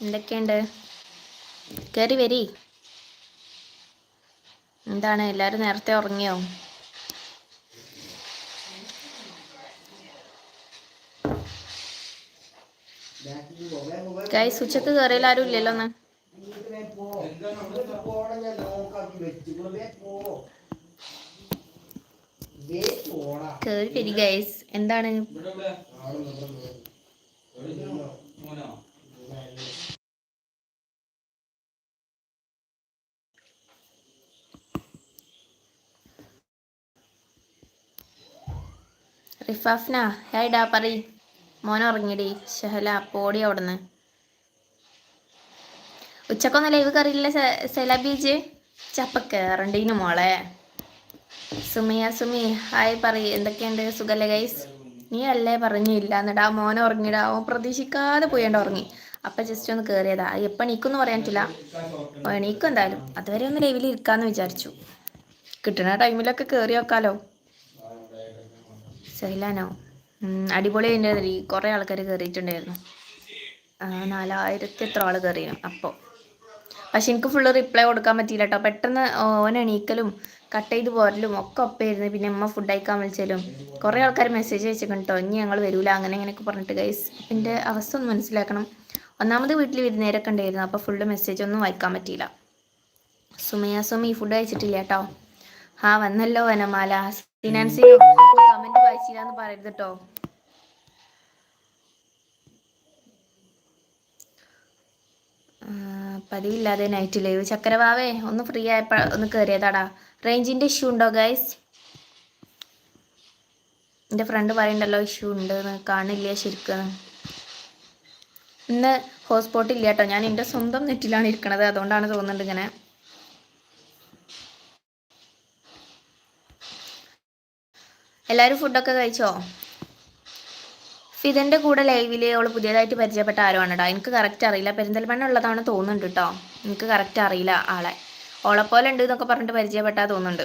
എന്തൊക്കെയുണ്ട്? കയറി വരി. എന്താണ്? എല്ലാവരും നേരത്തെ ഉറങ്ങിയോ? കൈ ഉച്ചയ്ക്ക് കയറിയാൽ ആരും ഇല്ലല്ലോ ഒന്ന് ഗൈസ് എന്താണ്? റിഫാഫ്ന ഹായ് ഡാ പറ മോൻ ഉറങ്ങിടി ഷഹല പോടി അവിടുന്ന്. ഉച്ചക്കൊന്നും ലൈവ് കറിയില്ല സെല ബീജ്? ചപ്പ കയറണ്ടീനു മോളെ. സുമിയ സുമി ഹായ് പറ എന്തൊക്കെയുണ്ട്? സുഖല്ലേ ഗൈസ് നീ അല്ലേ പറഞ്ഞില്ല എന്നിട്ട് ആ മോനെ ഉറങ്ങിടാ അവൻ പ്രതീക്ഷിക്കാതെ പോയേണ്ട ഉറങ്ങി. അപ്പൊ ജസ്റ്റ് ഒന്ന് കയറിയതാ എപ്പോൾ എണീക്കൊന്നും പറയാൻ പറ്റില്ല എണീക്കും എന്തായാലും. അതുവരെ ഒന്ന് ലൈവിൽ ഇരിക്കാന്ന് വിചാരിച്ചു. കിട്ടുന്ന ടൈമിലൊക്കെ കയറി വെക്കാലോ സൈലാനോ ഉം, അടിപൊളി അതിന്റെ കുറേ ആൾക്കാർ കയറിയിട്ടുണ്ടായിരുന്നു നാലായിരത്തി എത്ര ആൾ കയറിയിരുന്നു അപ്പോൾ പക്ഷെ എനിക്ക് ഫുള്ള് റിപ്ലൈ കൊടുക്കാൻ പറ്റിയില്ല കേട്ടോ പെട്ടെന്ന് ഓൻ എണീക്കലും കട്ട് ചെയ്ത് പോരലും ഒക്കെ ഒപ്പമായിരുന്നു പിന്നെ അമ്മ ഫുഡ് അയക്കാൻ വിളിച്ചാലും. കുറേ ആൾക്കാർ മെസ്സേജ് അയച്ചിട്ടുണ്ട്? കേട്ടോ ഇനി ഞങ്ങൾ വരൂല. അങ്ങനെ ഇങ്ങനെയൊക്കെ പറഞ്ഞിട്ട് ഗൈസ് എന്റെ അവസ്ഥ ഒന്ന് മനസ്സിലാക്കണം. ഒന്നാമത് വീട്ടിൽ വിരുന്നേരൊക്കെ ഉണ്ടായിരുന്നു. അപ്പോൾ ഫുള്ള് മെസ്സേജ് ഒന്നും വായിക്കാൻ പറ്റിയില്ല. സുമയ സുമി ഫുഡ് അയച്ചിട്ടില്ല കേട്ടോ ആ വന്നല്ലോ വനമാല. സിനാൻസിയോ കമന്റ് വായിച്ചില്ല എന്ന് പറയരുത് കേട്ടോ പതിവില്ലാതെ നൈറ്റ് ലൈവ് ചക്കരവാവേ ഒന്ന് ഫ്രീ ആയപ്പോ ഒന്ന് കയറിയതാടാ റേഞ്ചിന്റെ ഇഷ്യൂ ഉണ്ടോ ഗൈസ് എന്റെ ഫ്രണ്ട് പറയണ്ടല്ലോ ഇഷ്യൂ ഉണ്ട് കാണില്ല ശരിക്കും. ഇന്ന് ഹോട്ട്സ്പോട്ട് ഇല്ല കേട്ടോ ഞാൻ എന്റെ സ്വന്തം നെറ്റിലാണ് ഇരിക്കണത്. അതുകൊണ്ടാണ് തോന്നുന്നുണ്ട് ഇങ്ങനെ. എല്ലാവരും ഫുഡൊക്കെ കഴിച്ചോ? ഫിദന്റെ കൂടെ ലൈവിൽ അവൾ പുതിയതായിട്ട് പരിചയപ്പെട്ട ആരുവാണെടാ? എനിക്ക് കറക്റ്റ് അറിയില്ല. പെരിന്തൽമണ്ണ ഉള്ളതാണ് തോന്നുന്നുണ്ട് കേട്ടോ എനിക്ക് കറക്റ്റ് അറിയില്ല ആളെ. ഓളെപ്പോലെ ഉണ്ട് എന്നൊക്കെ പറഞ്ഞിട്ട് പരിചയപ്പെട്ടാ തോന്നുന്നുണ്ട്.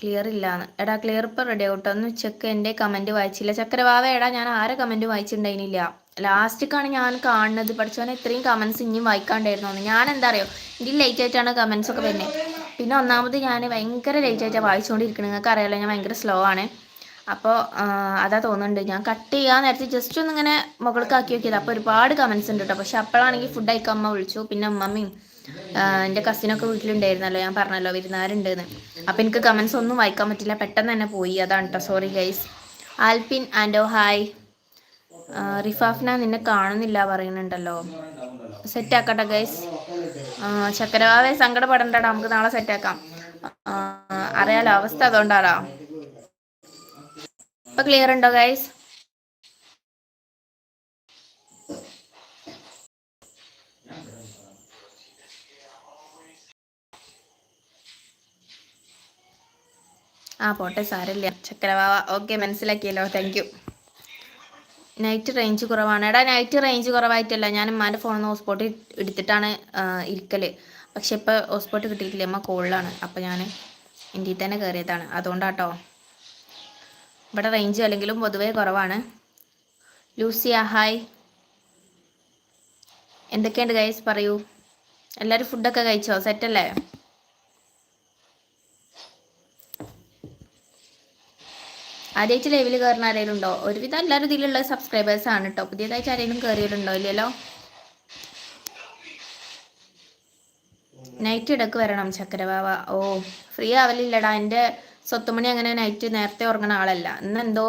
ക്ലിയർ ഇല്ലാന്ന്. എടാ ക്ലിയർ ഇപ്പം റെഡി ആവട്ടോ. ഒന്ന് ഉച്ചയ്ക്ക് എന്റെ കമന്റ് വായിച്ചില്ല. ചക്രവാവ എടാ ഞാൻ ആരെ കമന്റ് വായിച്ചിട്ടുണ്ടായിരുന്നില്ല? ലാസ്റ്റിക്കാണ് ഞാൻ കാണുന്നത്. പഠിച്ചവനെ ഇത്രയും കമൻസ് ഇനിയും വായിക്കാണ്ടായിരുന്നു ഞാൻ എന്താ അറിയോ? ഇതിൽ ലേറ്റ് ആയിട്ടാണ് കമൻസ് ഒക്കെ വരുന്നത് പിന്നെ ഒന്നാമത് ഞാൻ ഭയങ്കര ലേറ്റ് ആയിട്ടാണ് വായിച്ചുകൊണ്ടിരിക്കുന്നത് നിങ്ങൾക്ക് അറിയാലോ ഞാൻ ഭയങ്കര സ്ലോ ആണ്. അപ്പോൾ അതാ തോന്നുന്നുണ്ട്. ഞാൻ കട്ട് ചെയ്യാൻ നേരത്തെ ജസ്റ്റ് ഒന്ന് ഇങ്ങനെ മുകൾക്കാക്കി നോക്കിയത്. അപ്പോൾ ഒരുപാട് കമൻസ് ഉണ്ട് കേട്ടോ പക്ഷെ അപ്പോഴാണെങ്കിൽ ഫുഡ് കഴിക്കാൻ അമ്മ വിളിച്ചു. പിന്നെ അമ്മമ്മയും എന്റെ കസിനൊക്കെ വീട്ടിലുണ്ടായിരുന്നല്ലോ. ഞാൻ പറഞ്ഞല്ലോ വിരുന്നാരുണ്ടെന്ന്. അപ്പോൾ എനിക്ക് കമൻസ് ഒന്നും വായിക്കാൻ പറ്റില്ല. പെട്ടെന്ന് തന്നെ പോയി. അതാണ് കേട്ടോ സോറി ഗൈസ് ആൽപിൻ ആൻഡോ ഹായ്. റിഫാഫിന നിന്നെ കാണുന്നില്ല പറയുന്നുണ്ടല്ലോ. സെറ്റ് ആക്കട്ടെ ഗൈസ് ചക്കരവാവെ സങ്കടപ്പെടണ്ടടാ. നമുക്ക് നാളെ സെറ്റ് ആക്കാം അറിയാലോ അവസ്ഥ അതുകൊണ്ടാടാ. ഇപ്പൊ ക്ലിയർ ഉണ്ടോ ഗൈസ് ആ പോട്ടെ സാരല്ല ചക്കരവാവ ഓക്കെ മനസ്സിലാക്കിയല്ലോ. താങ്ക് യു നൈറ്റ് റേഞ്ച് കുറവാണ്. എടാ നൈറ്റ് റേഞ്ച് കുറവായിട്ടല്ല. ഞാൻ ഉമ്മാന്റെ ഫോണിൽ ഹോസ്പോട്ട് എടുത്തിട്ടാണ് ഇരിക്കൽ പക്ഷെ ഇപ്പോൾ ഹോസ്പോട്ട് കിട്ടിയിട്ടില്ല. അമ്മ കോളിലാണ് അപ്പോൾ ഞാൻ ഇന്ത്യയിൽ തന്നെ കയറിയതാണ് അതുകൊണ്ടാട്ടോ. ഇവിടെ റേഞ്ച് അല്ലെങ്കിലും പൊതുവേ കുറവാണ്. ലൂസിയ ഹായ് എന്തൊക്കെയുണ്ട് ഗൈസ് പറയൂ. എല്ലാവരും ഫുഡൊക്കെ കഴിച്ചോ? സെറ്റല്ലേ ആദ്യമായിട്ട് ലൈവിൽ കയറുന്ന ആരെങ്കിലും ഉണ്ടോ? ഒരുവിധം എല്ലാവരും ഇതിലുള്ള സബ്സ്ക്രൈബേഴ്സ് ആണ് കേട്ടോ പുതിയതായിട്ട് ആരെങ്കിലും കയറിയിട്ടുണ്ടോ ഇല്ലല്ലോ? നൈറ്റ് ഇടയ്ക്ക് വരണം ചക്കരവാവ ഓ ഫ്രീ ആവലില്ലടാ. എന്റെ സ്വത്തുമണി അങ്ങനെ നൈറ്റ് നേരത്തെ ഉറങ്ങുന്ന ആളല്ല. ഇന്ന് എന്തോ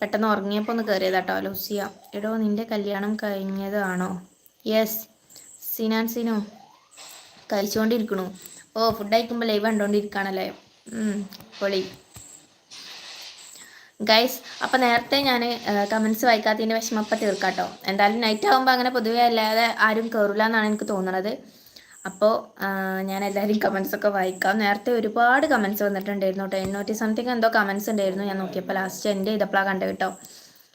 പെട്ടെന്ന് ഉറങ്ങിയപ്പോൾ ഒന്ന് കയറിയതാട്ടോ ലൂസിയ. എടോ നിന്റെ കല്യാണം കഴിഞ്ഞതാണോ? യെസ് സിനാൻ സിനു. കഴിച്ചുകൊണ്ടിരിക്കണു ഓ ഫുഡ് കഴിക്കുമ്പോൾ ലൈവ് കണ്ടുകൊണ്ടിരിക്കുകയാണല്ലേ പൊളി. ഗൈസ് അപ്പം നേരത്തെ ഞാൻ കമൻസ് വായിക്കാത്തതിന്റെ തീർക്കാം തീർക്കാട്ടോ. എന്തായാലും നൈറ്റ് ആകുമ്പോൾ അങ്ങനെ പൊതുവേ അല്ലാതെ ആരും കയറില്ല എന്നാണ് എനിക്ക് തോന്നുന്നത് അപ്പോൾ ഞാൻ എല്ലാവരും കമൻസ് ഒക്കെ വായിക്കാം. നേരത്തെ ഒരുപാട് കമൻസ് വന്നിട്ടുണ്ടായിരുന്നു കേട്ടോ. എണ്ണൂറ്റി സംതിങ് എന്തോ കമൻസ് ഉണ്ടായിരുന്നു ഞാൻ നോക്കിയപ്പോൾ ലാസ്റ്റ് എന്റെ ഇതപ്പോഴാണ് കണ്ടത് കേട്ടോ.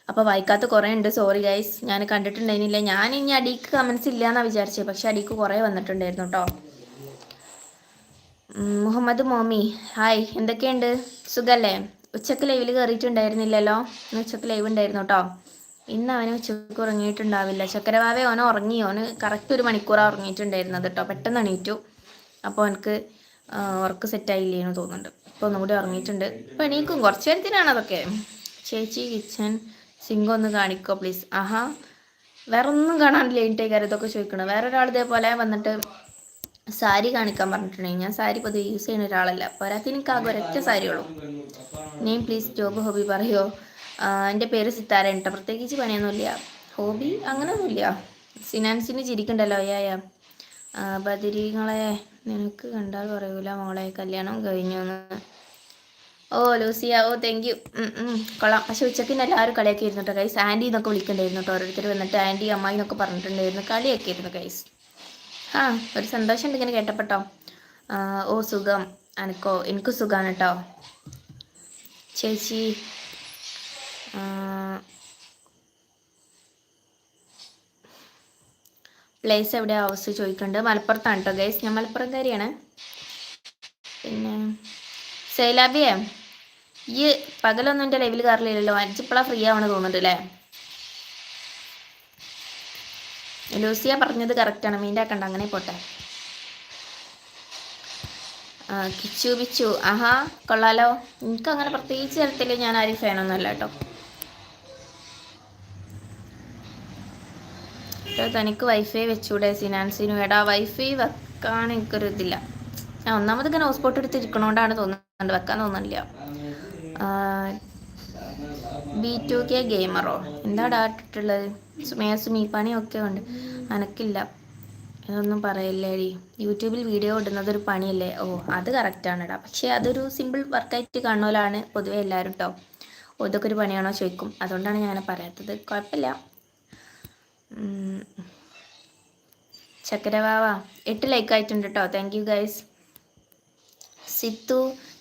അപ്പോൾ വായിക്കാത്ത കുറേ ഉണ്ട്. സോറി ഗൈസ് ഞാൻ കണ്ടിട്ടുണ്ടായിരുന്നില്ല. ഞാൻ ഇനി അടിക്ക് കമൻസ് ഇല്ല എന്നാണ് വിചാരിച്ചത് പക്ഷേ അടിക്ക് കുറേ വന്നിട്ടുണ്ടായിരുന്നു കേട്ടോ. മുഹമ്മദ് മോമി ഹായ് എന്തൊക്കെയുണ്ട്? സുഖല്ലേ? ഉച്ചയ്ക്ക് ലൈവിൽ കയറിയിട്ടുണ്ടായിരുന്നില്ലല്ലോ ഇന്ന് ഉച്ചയ്ക്ക് ലൈവ് ഉണ്ടായിരുന്നു കേട്ടോ. ഇന്ന് അവന് ഉച്ചയ്ക്ക് ഉറങ്ങിയിട്ടുണ്ടാവില്ല. ചക്കരവാവെ ഓന ഉറങ്ങി. ഓന് കറക്റ്റ് ഒരു മണിക്കൂറാണ് ഉറങ്ങിയിട്ടുണ്ടായിരുന്നത് കേട്ടോ. പെട്ടെന്ന് എണീറ്റു. അപ്പോൾ എനിക്ക് ഉറക്ക് സെറ്റായില്ലേ എന്ന് തോന്നുന്നുണ്ട്. ഇപ്പോൾ ഒന്നുകൂടി ഉറങ്ങിയിട്ടുണ്ട്. ഇപ്പോൾ എണീക്കും. കുറച്ച് നേരത്തിനാണ് അതൊക്കെ. ചേച്ചി കിച്ചൺ സിംഗ് ഒന്ന് കാണിക്കോ പ്ലീസ് ആഹാ. വേറെ ഒന്നും കാണാനില്ല ഇതൊക്കെ ചോദിക്കണം. വേറെ ഒരാൾ ഇതേപോലെ വന്നിട്ട് സാരി കാണിക്കാൻ പറഞ്ഞിട്ടുണ്ടെങ്കിൽ ഞാൻ സാരി പൊതുവെ യൂസ് ചെയ്യുന്ന ഒരാളല്ല. പോരാത്തിന് എനിക്ക് ആകെ ഒരൊറ്റ സാരി ഉള്ളൂ നെയിം പ്ലീസ് ജോബ് ഹോബി പറയോ? എന്റെ പേര് സിത്താര കേട്ടോ പ്രത്യേകിച്ച് പണിയൊന്നുമില്ല. ഹോബി അങ്ങനെയൊന്നുമില്ല. സിനാൻസിന് ചിരിക്കണ്ടല്ലോ അയ്യായ ബദിരിങ്ങളെ നിനക്ക് കണ്ടാൽ പറയൂല മോളെ. കല്യാണം കഴിഞ്ഞു ഓ ലൂസിയ. ഓ താങ്ക് യു കൊള്ളാം. പക്ഷെ ഉച്ചയ്ക്ക് എല്ലാവരും കളിയൊക്കെ ഇരുന്നിട്ടോ ഗൈസ് ആന്റി എന്നൊക്കെ വിളിക്കണ്ടായിരുന്നു കേട്ടോ ഓരോരുത്തർ വന്നിട്ട് ആന്റി അമ്മായി എന്നൊക്കെ പറഞ്ഞിട്ടുണ്ടായിരുന്നു. കളിയൊക്കെ ഇരുന്നു ഗൈസ് ആ ഒരു സന്തോഷമുണ്ട് ഇങ്ങനെ കേട്ടപ്പെട്ടോ. ഓ സുഖം. അനക്കോ എനിക്ക് സുഖമാണ് കേട്ടോ ചേച്ചി പ്ലേസ് എവിടെ ഹൗസ് ചോദിക്കുന്നുണ്ട് മലപ്പുറത്താണ് കേട്ടോ ഗൈസ് ഞാൻ മലപ്പുറംകാരിയാണ്. പിന്നെ സൈലാബിയെ? ഈ പകലൊന്നും എന്റെ ലൈവിൽ കയറില്ലല്ലോ അഞ്ചിപ്പോഴാണ് ഫ്രീ ആവണെന്ന് തോന്നുന്നുണ്ട് അല്ലേ ലൂസിയ പറഞ്ഞത് കറക്റ്റാണ് മീൻഡാക്കണ്ട അങ്ങനെ പോട്ടെ. കിച്ചു ബിച്ചു. ആഹാ കൊള്ളാലോ. എനിക്ക് അങ്ങനെ പ്രത്യേകിച്ച് തരത്തിൽ ഞാൻ ആരും ഫാനൊന്നുമല്ല കേട്ടോ. തനിക്ക് വൈഫൈ വെച്ചൂടെ? സിനാൻസിനു. എടാ വൈഫൈ വെക്കാൻ എനിക്കൊരു ഇതില്ല. ഞാൻ ഒന്നാമത് ഇങ്ങനെ ഹോസ്പോട്ട് എടുത്തിരിക്കണോണ്ടാണ് തോന്നുന്നുണ്ട് വെക്കാൻ തോന്നുന്നില്ല ബി ടു കെ ഗെയിമറോ? എന്താ ഡാട്ടിട്ടുള്ളത് സുമയ സുമീപ്പാണിയൊക്കെ ഉണ്ട്. അനക്കില്ല. ഇതൊന്നും പറയില്ലേടി. യൂട്യൂബിൽ വീഡിയോ ഇടുന്നത് ഒരു പണിയല്ലേ? ഓ അത് കറക്റ്റാണ് ഇടാ പക്ഷേ അതൊരു സിമ്പിൾ വർക്കായിട്ട് കാണുമല്ലാണ് പൊതുവെ എല്ലാവരും കേട്ടോ ഇതൊക്കെ ഒരു പണിയാണോ ചോദിക്കും. അതുകൊണ്ടാണ് ഞാൻ പറയാത്തത്. കുഴപ്പമില്ല. ചക്കരവാവ എട്ട് ലൈക്ക് ആയിട്ടുണ്ട് കേട്ടോ താങ്ക് യു ഗൈസ് സിത്തു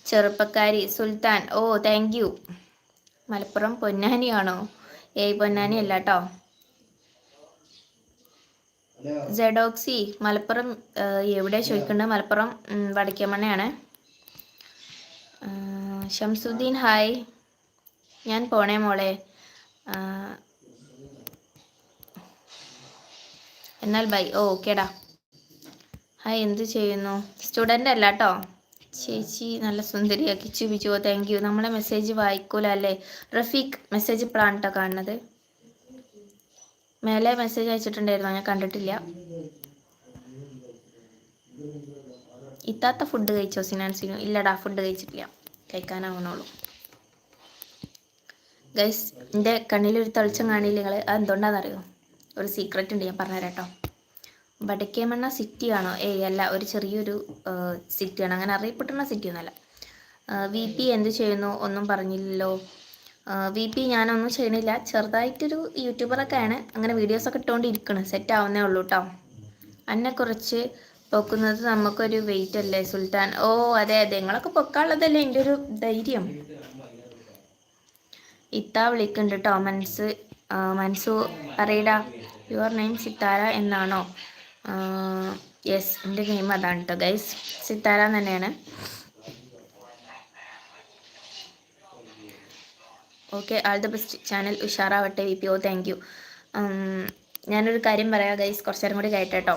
ചെറുപ്പക്കാരി സുൽത്താൻ. ഓ താങ്ക് യു മലപ്പുറം പൊന്നാനിയാണോ? ഏയ് പൊന്നാനി അല്ല കേട്ടോ ജഡോക്സി മലപ്പുറം എവിടെ ചോദിക്കുന്നത് മലപ്പുറം വടക്കേമണ്ണയാണ്. ഷംസുദ്ദീൻ ഹായ്. ഞാൻ പോണേ മോളെ. എന്നാൽ ബൈ. ഓ ഓക്കേടാ. ഹായ് എന്ത് ചെയ്യുന്നു? സ്റ്റുഡന്റ് അല്ല കേട്ടോ ചേച്ചി നല്ല സുന്ദരിയാക്കി. ചുബിച്ചുവോ താങ്ക് യു നമ്മളെ മെസ്സേജ് വായിക്കൂല അല്ലേ റഫീഖ് മെസ്സേജ് ഇപ്പോഴാണ് കേട്ടോ കാണുന്നത്. മേലെ മെസ്സേജ് അയച്ചിട്ടുണ്ടായിരുന്നു? ഞാൻ കണ്ടിട്ടില്ല. ഇത്താത്ത ഫുഡ് കഴിച്ചോ സിനാൻസിനു ഇല്ലടാ ഫുഡ് കഴിച്ചിട്ടില്ല. കഴിക്കാനാവണോളൂ ഗൈസ് എന്റെ കണ്ണിലൊരു തെളിച്ചം കാണില്ല നിങ്ങൾ അത് എന്തുകൊണ്ടാണെന്നറിയോ ഒരു സീക്രറ്റ് ഉണ്ട് ഞാൻ പറഞ്ഞുതരാം കേട്ടോ വടക്കേമണ്ണ സിറ്റി ആണോ ഏയ് അല്ല ഒരു ചെറിയൊരു സിറ്റിയാണ്. അങ്ങനെ അറിയപ്പെട്ടുന്ന സിറ്റി ഒന്നല്ല വി പി എന്ത് ചെയ്യുന്നു? ഒന്നും പറഞ്ഞില്ലല്ലോ. വി പി ഞാനൊന്നും ചെയ്യണില്ല ചെറുതായിട്ടൊരു യൂട്യൂബറൊക്കെയാണ് അങ്ങനെ വീഡിയോസൊക്കെ ഇട്ടുകൊണ്ടിരിക്കണം. സെറ്റ് ആവുന്നേ ഉള്ളൂ കേട്ടോ അന്നെ കുറച്ച് പൊക്കുന്നത് നമുക്കൊരു വെയിറ്റ് അല്ലേ സുൽത്താൻ? ഓ അതെ അതെ. നിങ്ങളൊക്കെ പൊക്കാനുള്ളതല്ലേ എന്റെ ഒരു ധൈര്യം. ഇത്ത വിളിക്കുന്നുണ്ട് കേട്ടോ മനസ്സ് മനസ്സു അറിയടാ യുവർ നെയിം സിത്താര എന്നാണോ? യെസ് എന്റെ നെയിം അതാണ് കേട്ടോ ഗൈസ് സിത്താര തന്നെയാണ്. Okay all the best channel ഉഷാറാവട്ടെ V P O thank you ഞാനൊരു കാര്യം പറയാം ഗൈസ് കുറച്ച് നേരം കൂടി കേട്ടോ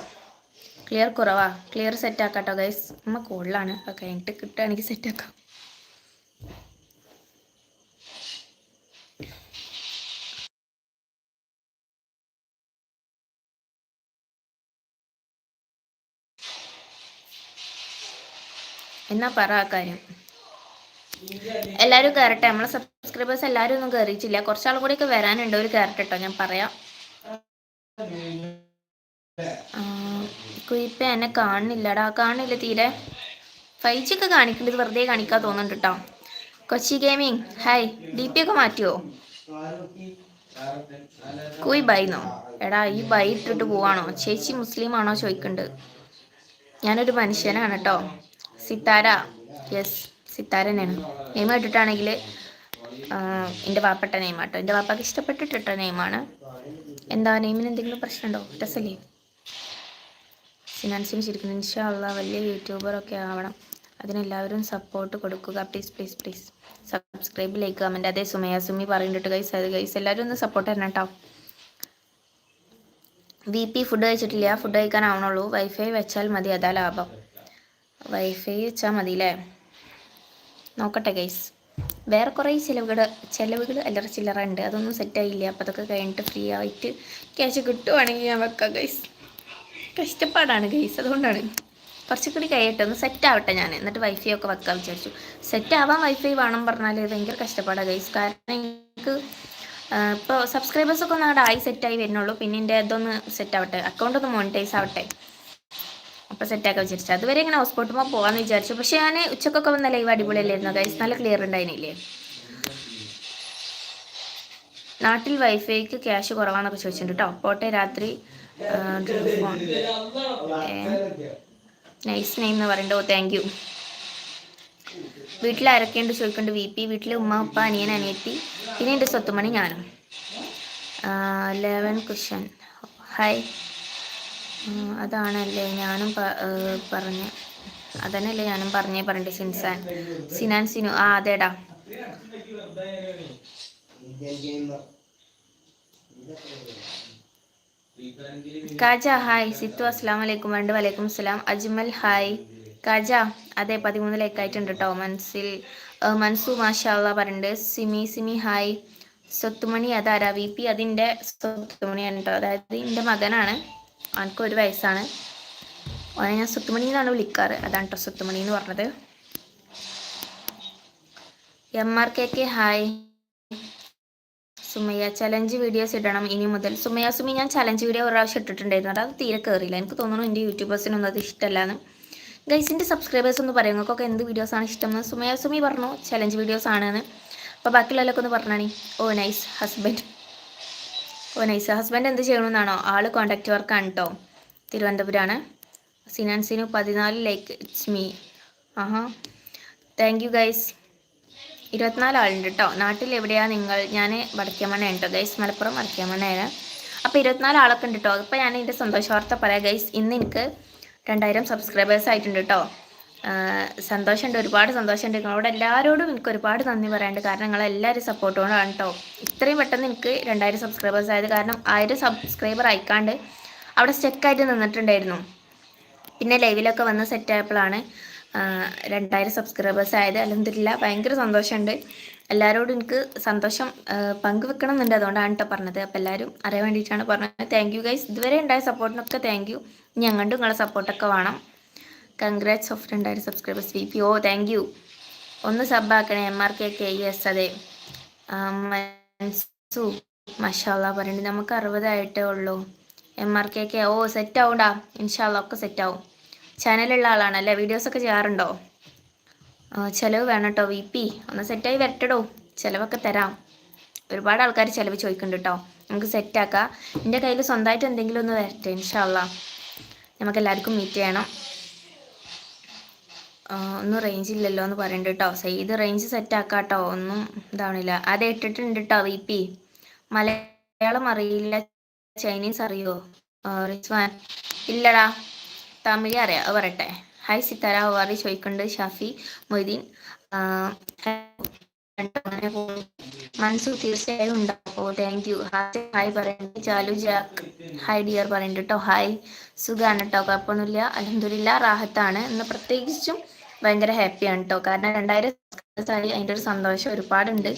ക്ലിയർ കുറവാ. ക്ലിയർ സെറ്റ് ആക്കാം കേട്ടോ ഗൈസ് നമ്മ കൂടുതലാണ് അപ്പോൾ കഴിഞ്ഞിട്ട് കിട്ടുകയാണെങ്കിൽ സെറ്റ് ആക്കാം. എന്നാ പറ ആ കാര്യം. എല്ലാവരും കയറട്ടെ നമ്മളെ സബ്സ്ക്രൈബേഴ്സ് എല്ലാവരും ഒന്നും കയറിയിട്ടില്ല കുറച്ചാളും ഒക്കെ വരാനുണ്ട് ഒരു കയറട്ടെ കേട്ടോ ഞാൻ പറയാം. കുയിപ്പ എന്നെ കാണുന്നില്ലടാ. കാണില്ല തീരെ. ഫൈവ് ജി ഒക്കെ കാണിക്കേണ്ടത് വെറുതെ കാണിക്കാൻ തോന്നുന്നുണ്ട് കേട്ടോ Kochi gaming hi D P ഒക്കെ മാറ്റിയോ? കുയി ബൈന്നോ എടാ ഈ ബൈ ഇട്ടിട്ട് പോവാണോ? ചേച്ചി മുസ്ലിം ആണോ ചോദിക്കുന്നുണ്ട് ഞാനൊരു മനുഷ്യനാണ് കേട്ടോ സിത്താര. യെസ് സിത്താര തന്നെയാണ്. നെയ്മ ഇട്ടിട്ടാണെങ്കിൽ എന്റെ വാപ്പട്ട നെയിമാട്ടോ എന്റെ വാപ്പക്ക് ഇഷ്ടപ്പെട്ടിട്ടിട്ട നെയ്മാണ്. എന്താ നെയ്മിന് എന്തെങ്കിലും പ്രശ്നമുണ്ടോ? രസല്ലേ സിനാൻസിന് ശരിക്കും ഇൻഷാല്ല വലിയ യൂട്യൂബറൊക്കെ ആവണം. അതിനെല്ലാവരും സപ്പോർട്ട് കൊടുക്കുക. Please please please subscribe like comment അതേ സുമയ സുമി പറയുന്നുണ്ട് ഗൈസ് അത് ഗൈസ് എല്ലാവരും ഒന്ന് സപ്പോർട്ട് തരണം കേട്ടോ വി പി ഫുഡ് കഴിച്ചിട്ടില്ല. ഫുഡ് കഴിക്കാനാവണുള്ളൂ വൈഫൈ വെച്ചാൽ മതി. അതാ ലാഭം. വൈഫൈ വെച്ചാൽ മതി അല്ലേ നോക്കട്ടെ ഗൈസ് വേറെ കുറേ ചിലവുകൾ ചിലവുകൾ അല്ലറ ചില്ലറ ഉണ്ട്. അതൊന്നും സെറ്റായില്ല അപ്പോൾ അതൊക്കെ കഴിഞ്ഞിട്ട് ഫ്രീ ആയിട്ട് ക്യാഷ് കിട്ടുവാണെങ്കിൽ ഞാൻ വെക്കാം ഗൈസ് കഷ്ടപ്പാടാണ് ഗൈസ് അതുകൊണ്ടാണ്. കുറച്ച് കൂടി കഴിയട്ടെ. ഒന്ന് സെറ്റ് ആവട്ടെ ഞാൻ. എന്നിട്ട് വൈഫൈ ഒക്കെ വെക്കാൻ വിചാരിച്ചു. സെറ്റ് ആവാൻ വൈഫൈ വേണം പറഞ്ഞാൽ ഭയങ്കര കഷ്ടപ്പാടാണ് ഗൈസ് കാരണം എനിക്ക് ഇപ്പോൾ സബ്സ്ക്രൈബേഴ്സൊക്കെ ഒന്ന് അവിടെ ആയി സെറ്റായി വരുന്നുള്ളൂ. പിന്നെ എന്റെ ഇതൊന്ന് സെറ്റ് ആവട്ടെ. അക്കൗണ്ട് ഒന്ന് മോണിറ്റൈസ് ആവട്ടെ. അപ്പോൾ സെറ്റാക്കാൻ വിചാരിച്ചു. അതുവരെ ഇങ്ങനെ ഹൗസ് ഹോസ്പോട്ടുമ്പോൾ പോകാമെന്ന് വിചാരിച്ചു. പക്ഷേ ഞാൻ ഉച്ചക്കൊക്കെ വന്ന ലൈവ് അടിപൊളിയല്ലായിരുന്നു. ഗൈസ് നല്ല ക്ലിയർ ഉണ്ടായിരുന്നില്ലേ നാട്ടിൽ വൈഫൈക്ക് ക്യാഷ് കുറവാണെന്നൊക്കെ ചോദിച്ചിട്ടുണ്ട് കേട്ടോ പോട്ടെ രാത്രി നൈസ് നെയിം എന്ന് പറയണ്ടോ. താങ്ക് യു വീട്ടിൽ ആരൊക്കെയുണ്ട് ചോദിക്കുന്നുണ്ട് വി പി വീട്ടിൽ ഉമ്മ ഉപ്പ അനിയൻ അനിയത്തി പിന്നെ എന്റെ സ്വത്തുമണി ഞാനും. ലെവൻ കുഷൻ ഹായ് അതാണല്ലേ ഞാനും പറഞ്ഞ അതന്നെയല്ലേ ഞാനും പറഞ്ഞേ പറഞ്ഞിട്ട് സിൻസാൻ. സിനാൻ സിനു ആ അതെടാ. കാജ ഹായ്. സിത്തു അസ്സാം വലൈക്കും രണ്ട് വലൈക്കും സ്ലാം അജ്മൽ ഹായ്. കാജ അതെ പതിമൂന്ന് ലൈക്കായിട്ടുണ്ട് കേട്ടോ മൻസിൽ മൻസു മാഷാള്ള പറയുന്നുണ്ട് സിമി സിമി ഹായ്. സ്വത്തുമണി അതാരാ? വി പി അതിന്റെ സ്വത്തുമണിയാണ് കേട്ടോ അതായത് എന്റെ മകനാണ്. അവനക്ക് ഒരു വയസ്സാണ്. അവനെ ഞാൻ സുത്തുമണി എന്നാണ് വിളിക്കാറ്. അതാണ് കേട്ടോ സുത്തുമണി എന്ന് പറഞ്ഞത്. M R K K hi Sumayya challenge videos ഇടണം. ഇനി മുതൽ സുമയ്യ സുമി ഞാൻ ചലഞ്ച് വീഡിയോ ഒരു ഇട്ടിട്ടുണ്ടായിരുന്നു. അത് തീരെ കയറിയില്ല എനിക്ക് തോന്നുന്നു എന്റെ യൂട്യൂബേഴ്സിനൊന്നും അത് ഇഷ്ടമല്ലാന്ന്. ഗൈസിന്റെ സബ്സ്ക്രൈബേഴ്സ് ഒന്ന് പറയും. നിങ്ങൾക്കൊക്കെ എന്ത് വീഡിയോസാണ് ഇഷ്ടം എന്ന് സുമയ സുമി പറഞ്ഞു ചലഞ്ച് വീഡിയോസ് ആണെന്ന്. അപ്പോൾ ബാക്കിയുള്ളവരൊക്കെ ഒന്ന് പറഞ്ഞാണി. Oh nice husband oh nice husband എന്ത് ചെയ്യണമെന്നാണോ ആൾ കോണ്ടാക്ട് വർക്കാണ് കേട്ടോ തിരുവനന്തപുരമാണ് സിനാൻസിനു പതിനാല് ലൈക്ക് ഇറ്റ്സ് മീ ആഹാ. താങ്ക് യു ഗൈസ് ഇരുപത്തിനാല് ആളുണ്ട് കേട്ടോ നാട്ടിൽ എവിടെയാണ് നിങ്ങൾ? ഞാൻ വടക്കേമണ്ണയാണ് കേട്ടോ ഗൈസ് മലപ്പുറം വടക്കേമണ്ണയാണ്. അപ്പോൾ ഇരുപത്തിനാല് ആളൊക്കെ ഉണ്ട് കേട്ടോ അപ്പോൾ ഞാൻ എന്റെ സന്തോഷ വാർത്ത പറയാം ഗൈസ് ഇന്ന് എനിക്ക് രണ്ടായിരം സബ്സ്ക്രൈബേഴ്സ് ആയിട്ടുണ്ട് കേട്ടോ സന്തോഷമുണ്ട് ഒരുപാട് സന്തോഷമുണ്ട്. നിങ്ങളോട് എല്ലാവരോടും എനിക്ക് ഒരുപാട് നന്ദി പറയാനുണ്ട്. കാരണം നിങ്ങളെല്ലാവരും സപ്പോർട്ട് കൊണ്ടാണ് കേട്ടോ ഇത്രയും പെട്ടെന്ന് എനിക്ക് രണ്ടായിരം സബ്സ്ക്രൈബേഴ്സ് ആയത്. കാരണം ആയിരം സബ്സ്ക്രൈബർ ആയിക്കാണ്ട് അവിടെ സ്റ്റെക്കായിട്ട് നിന്നിട്ടുണ്ടായിരുന്നു. പിന്നെ ലൈവിലൊക്കെ വന്ന് സെറ്റ് ആയപ്പോഴാണ് രണ്ടായിരം സബ്സ്ക്രൈബേഴ്സ് ആയത്. അലഹമില്ല ഭയങ്കര സന്തോഷമുണ്ട്. എല്ലാവരോടും എനിക്ക് സന്തോഷം പങ്കുവെക്കണം എന്നുണ്ട് അതുകൊണ്ടാണ് കേട്ടോ പറഞ്ഞത്. അപ്പോൾ എല്ലാവരും അറിയാൻ വേണ്ടിയിട്ടാണ് പറഞ്ഞത്. താങ്ക് യു ഗൈസ് ഇതുവരെ ഉണ്ടായ സപ്പോർട്ടിനൊക്കെ താങ്ക് യു ഇനി നിങ്ങളുടെ നിങ്ങളെ സപ്പോർട്ടൊക്കെ വേണം. കൺഗ്രാറ്റ്സ് ഓഫ് രണ്ടായിരം subscribers V P oh thank you ഒന്ന് സബ്ബാക്കണേ M R K K S അതെ. മൻസു മഷാല്ല പറയണ്ട് നമുക്ക് അറുപതായിട്ടേ ഉള്ളൂ. എം ആർ കെ കെ ഓ സെറ്റ് ആവൂടാ. ഇൻഷാല്ല ഒക്കെ സെറ്റ് ആവും. ചാനലുള്ള ആളാണല്ലേ വീഡിയോസൊക്കെ ചെയ്യാറുണ്ടോ? ചിലവ് വേണം കേട്ടോ വി പി ഒന്ന് സെറ്റായി വരട്ടടോ. ചിലവൊക്കെ തരാം. ഒരുപാട് ആൾക്കാർ ചിലവ് ചോദിക്കുന്നുണ്ട് കേട്ടോ നമുക്ക് സെറ്റാക്കാം എന്റെ കയ്യിൽ സ്വന്തമായിട്ട് എന്തെങ്കിലും ഒന്ന് വരട്ടെ ഇൻഷാല്ല നമുക്ക് എല്ലാവർക്കും മീറ്റ് ചെയ്യണം. ഒന്നും റേഞ്ച് ഇല്ലല്ലോ എന്ന് പറയുന്നുണ്ട് കേട്ടോ ഇത് റേഞ്ച് സെറ്റാക്കാം കേട്ടോ ഒന്നും ഇതാവണില്ല. അത് ഇട്ടിട്ടുണ്ട് കേട്ടോ വി പി. മലയാളം അറിയില്ല. ചൈനീസ് അറിയോ? റിസ്വാൻ ഇല്ലടാ. തമിഴ് അറിയാം. പറയട്ടെ. ഹായ് സിത്താര. ഹവാറി ചോദിക്കുന്നുണ്ട് ഷാഫി മൊയ്തീൻ. മനസ്സു തീർച്ചയായും ഉണ്ടാവും താങ്ക് യു ഹായ് പറയുന്നുണ്ട് ചാലു ജാക്ക്. ഹായ് ഡിയർ പറയുന്നുണ്ട് കേട്ടോ ഹായ് സുഖമാണ് കേട്ടോ കുഴപ്പമൊന്നുമില്ല. അലഹദില്ല റാഹത്താണ്. ഇന്ന് പ്രത്യേകിച്ചും ഭയങ്കര ഹാപ്പിയാണ് കേട്ടോ കാരണം രണ്ടായിരം ആയി അതിന്റെ ഒരു സന്തോഷം ഒരുപാടുണ്ട്.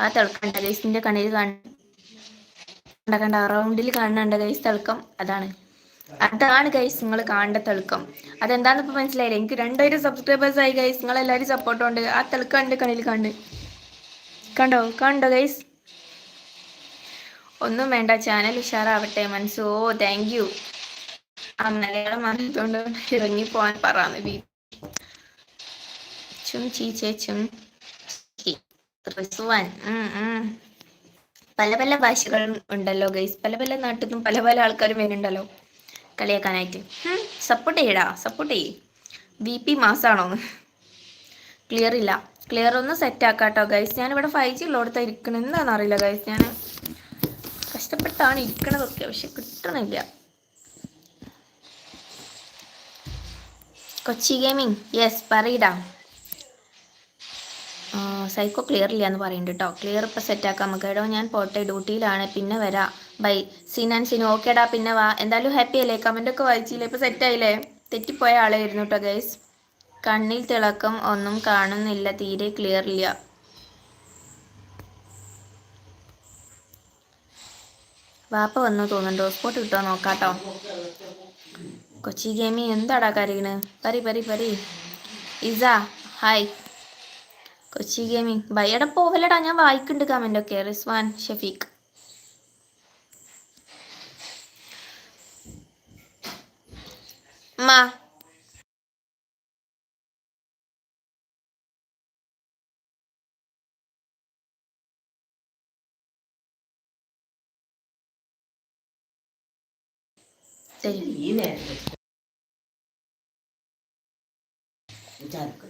ആ തിളക്കണ്ട ഗൈസിന്റെ കണ്ണിൽ കണ്ട കണ്ട റൗണ്ടിൽ കാണുന്നുണ്ട് ഗൈസ് തിളക്കം അതാണ്. അതാണ് ഗൈസ് നിങ്ങൾ കാണേണ്ട തിളക്കം. അതെന്താന്ന് ഇപ്പൊ മനസ്സിലായില്ല? എനിക്ക് രണ്ടായിരം സബ്സ്ക്രൈബേഴ്സ് ആയി ഗൈസ് നിങ്ങൾ എല്ലാവരും സപ്പോർട്ട് ഉണ്ട്. ആ തിളക്കം ഉണ്ട് കണ്ണിൽ കണ്ട്. കണ്ടോ? കണ്ടോ ഗൈസ് ഒന്നും വേണ്ട ചാനൽ ഉഷാറാവട്ടെ. മനസ്സോ താങ്ക് യു ആ മലയാളം അറിയത്തോണ്ട് ഇറങ്ങി പോവാൻ പറയാന്ന് ചേച്ചും ചും റിസുവാൻ. പല പല ഭാഷകളും ഉണ്ടല്ലോ ഗൈസ് പല പല നാട്ടിൽ നിന്നും പല പല ആൾക്കാരും വരുന്നുണ്ടല്ലോ കളിയാക്കാനായിട്ട്. സപ്പോർട്ട് ചെയ്യടാ സപ്പോർട്ട് ചെയ്യ്. ബി പി മാസാണോ? ക്ലിയർ ഇല്ല. ക്ലിയർ ഒന്ന് സെറ്റ് ആക്കാട്ടോ ഗൈസ് ഞാനിവിടെ ഫൈവ് ജി ഉള്ളിടത്താണ് ഇരിക്കണം എന്താണെന്ന് അറിയില്ല ഗൈസ് ഞാൻ കഷ്ടപ്പെട്ടാണ് ഇരിക്കണതൊക്കെ പക്ഷെ കിട്ടണില്ല. കൊച്ചി ഗെയിമിങ് യെസ് പറയടാ സൈക്കോ ക്ലിയർ ഇല്ല എന്ന് പറയുന്നുണ്ട് കേട്ടോ ക്ലിയർ ഇപ്പം സെറ്റാക്കാം നമുക്ക്. എടോ ഞാൻ പോട്ടെ ഡ്യൂട്ടിയിലാണ്. പിന്നെ വരാം. ബൈ സിനാൻ സിനു ഓക്കേടാ പിന്നെ വാ. എന്തായാലും ഹാപ്പി അല്ലേ? കമന്റ് ഒക്കെ വായിച്ചില്ലേ? ഇപ്പം സെറ്റായില്ലേ തെറ്റിപ്പോയ ആളായിരുന്നു കേട്ടോ ഗൈസ് കണ്ണിൽ തിളക്കം ഒന്നും കാണുന്നില്ല. തീരെ ക്ലിയർ ഇല്ല. വാപ്പ വന്നു തോന്നുന്നുണ്ട്. സ്പോട്ട് കിട്ടുമോ നോക്കാട്ടോ കൊച്ചി ഗെയിമി എന്താടാ കരയണ്? പരി പരി പരി Isa hi Kochi gaming. By. പോവലടാ ഞാൻ വായിക്കുന്നുണ്ട് കമന്റ് ഒക്കെ. റിസ്വാൻ ഷഫീഖ്. മാ. ഈ നേരത്ത്. ചരക്ക്